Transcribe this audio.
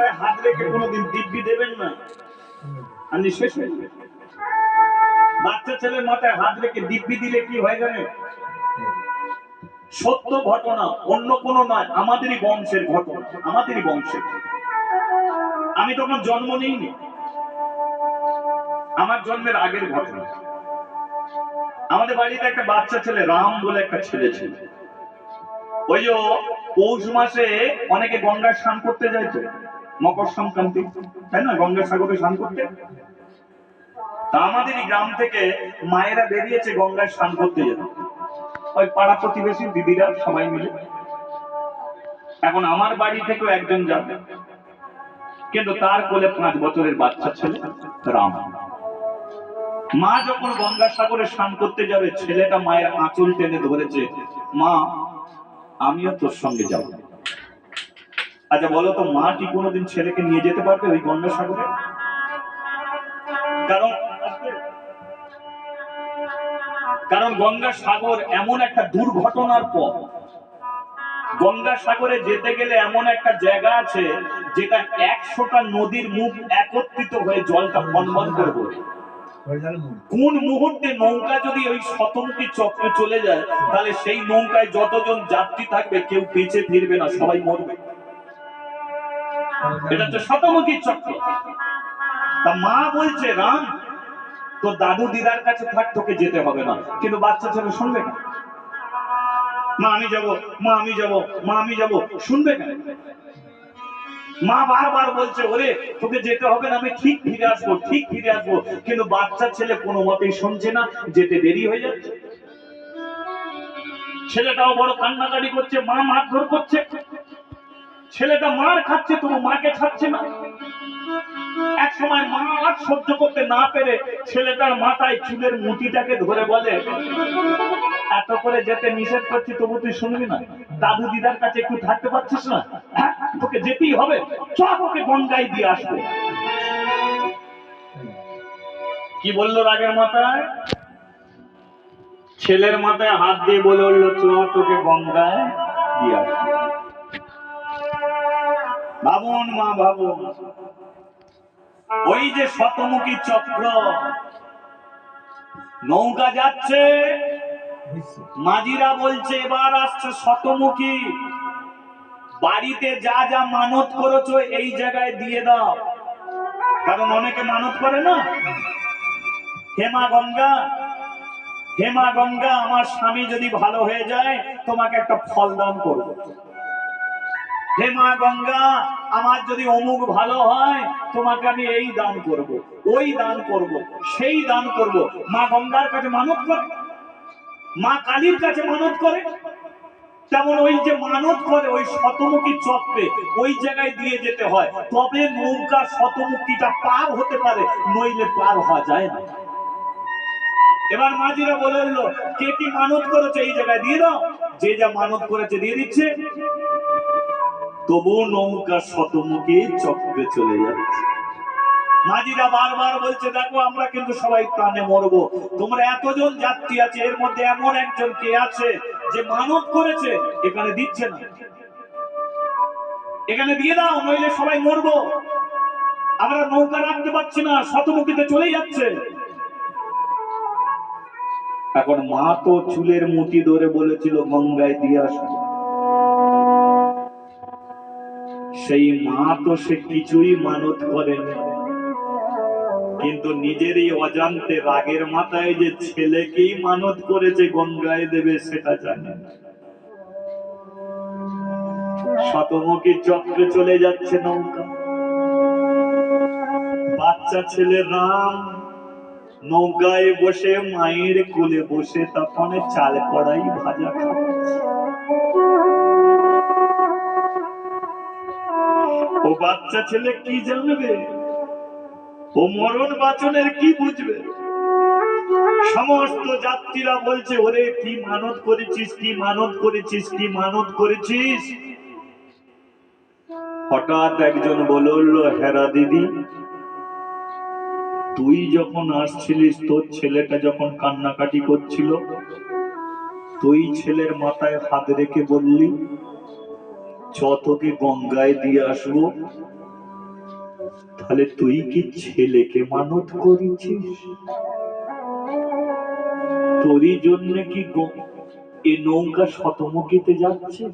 মাথায় হাত রেখে কোনোদিন দিব্যি দেবেন না। আর নিঃশেষ হয়ে যাবে। বাচ্চা ছেলের মাথায় হাত রেখে দিব্যি দিলে কি হয় জানেন সত্য ঘটনা, অন্য কোনো নয়, আমাদেরই বংশের ঘটনা, আমাদেরই বংশের। আমি তখন জন্ম নিইনি। আমার জন্মের আগের ঘটনা। আমাদের বাড়িতে একটা বাচ্চা ছেলে, রাম বলে একটা ছেলে ছিল। ওই যে পৌষ মাসে অনেকে গঙ্গার স্নান করতে যায় তো মকর সংক্রান্তি, তাই না? গঙ্গার সাগরে স্নান করতে। তা আমাদের গ্রাম থেকে মায়েরা বেরিয়েছে গঙ্গায় স্নান করতে যেত। ওই পাড়া প্রতিবেশী দিদিরা সবাই মিলে। এখন আমার বাড়ি থেকেও একজন যাবে। কিন্তু তার কোলে পাঁচ বছরের বাচ্চা ছেলে, রাম। মা যখন গঙ্গাসাগরে স্নান করতে যাবে, ছেলেটা মায়ের আঁচল টেনে ধরেছে, মা, আমিও তোর সঙ্গে যাব। আচ্ছা বলো তো, মা কি কোনোদিন ছেলেকে নিয়ে যেতে পারবে ওই গঙ্গাসাগরে? কারণ কারণ গঙ্গা সাগর এমন একটা দুর্ঘটনার পর গঙ্গা সাগরে যেতে গেলে এমন একটা জায়গা আছে যেটা একশোটা নদীর মুখ একত্রিত হয়ে জলটা বনবন করে কোন মুহূর্তে নৌকা যদি ওই শতমুখী চক্রে চলে যায়, তাহলে সেই নৌকায় যতজন যাত্রী থাকবে কেউ বেঁচে ফিরবে না, সবাই মরবে। এটা তো শতমুখী চক্র। তা মা বলছে, রাম তো দাদু দিদার কাছে থাক, তোকে যেতে হবে না। কিন্তু বাচ্চা ছেলে শুনবে না। মা, আমি যাব, মা, আমি যাব, মা, আমি যাব। শুনবে না। মা বারবার বলছে, ওরে, তোকে যেতে হবে না, আমি ঠিক ফিরে আসব, ঠিক ফিরে আসব। কিন্তু বাচ্চা ছেলে কোনো মতেই শুনছে না, যেতে দেরি হয়ে যাচ্ছে। ছেলেটাও বড় কান্নাকাটি করছে, মা মারধর করছে। ছেলেটা মার খাচ্ছে, তবু মাকে ছাড়ছে না। এক সময় মা আর সহ্য করতে না পেরে ছেলেটার মাথায় চুলের মুটিটাকে ধরে বলে, এত করে যেতে নিষেধ করছি, তবু তুই শুনবি না। দাদু দিদার কাছে একটু থাকতে পারছিস না? হ্যাঁ তোকে যেতেই হবে। সব ওকে গঙ্গায় দিয়ে আসবে। কি বলল রাগের মাথায়? ছেলের মাথায় হাত দিয়ে বলে উঠল, চ, তোকে গঙ্গায় ভাবুন মা, ভাবুন। ওই যে শতমুখী চক্র, নৌকা যাচ্ছে, মাঝিরা বলছে, এবার আসছে শতমুখী। বাড়িতে যা যা মানত করেছ, এই জায়গায় দিয়ে দাও। কারণ অনেকে মানত করে না। হেমা গঙ্গা হেমা গঙ্গা, আমার স্বামী যদি ভালো হয়ে যায়, তোমাকে একটা ফল দান করব। হে মা গঙ্গা, আমার যদি অমুক ভালো হয়, তোমাকে আমি এই দান করব, ওই দান করব, সেই দান করব। মা গঙ্গার কাছে মানত করে, মা কালীর কাছে মানত করে। তেমন ওই যে মানত করে, ওই শতমুখী চক্রে, ওই জায়গায় দিয়ে যেতে হয়। তবে নৌকা শতমুখীটা পার হতে পারে, নইলে পার হওয়া যায় না। এবার মাঝিরা বলে কে কি মানত করেছে এই জায়গায়? দিয়ে দাও। যে যা মানত করেছে, দিয়ে দিচ্ছে। তবু নৌকা শতমুখী চক্রে চলে যাচ্ছে। মাঝিরা বারবার বলছে, দেখো, আমরা কিন্তু সবাই প্রাণে মরবো। তোমরা এতজন যাত্রী আছে, এর মধ্যে এমন একজন কে আছে যে মানত করেছে, এখানে দিচ্ছে না। এখানে দিয়ে দাও, নইলে সবাই মরবো। আমরা নৌকা রাখতে পারছি না, শতমুখীতে চলে যাচ্ছে। এখন মা তো চুলের মুঠি ধরে বলেছিল, গঙ্গায় দিয়ে আসব। সেই মা তো সে কিছুই মানত করেন। কিন্তু নিজেরই অজান্তে রাগের মাথায় যে ছেলেকেই মানত করেছে গঙ্গায় দেবে সেটা জানে। শতমুখী চক্রে চলে যাচ্ছে নৌকা। বাচ্চা ছেলে রাম নৌকায় বসে মায়ের কোলে বসে তখন চাল কড়াই ভাজা খাচ্ছে। ও বাচ্চা ছেলে কি জানবে? ও মরণ বাচনের কি বুঝবে? সমস্ত যাত্রীরা বলছে, ওরে, কি মানত করেছিস, কি মানত করেছিস, কি মানত করেছিস? হঠাৎ একজন বলে উঠল, হেরা দিদি, তুই যখন আসছিলিস, তোর ছেলেটা যখন কান্নাকাটি করছিল, তুই ছেলের মাথায় হাত রেখে বললি চ তোকে গঙ্গায় দিয়ে আসব, তাহলে তুই কি ছেলেকে মানত করেছিস? তোরই জন্য কি এ নৌকা শতমুখীতে যাচ্ছে?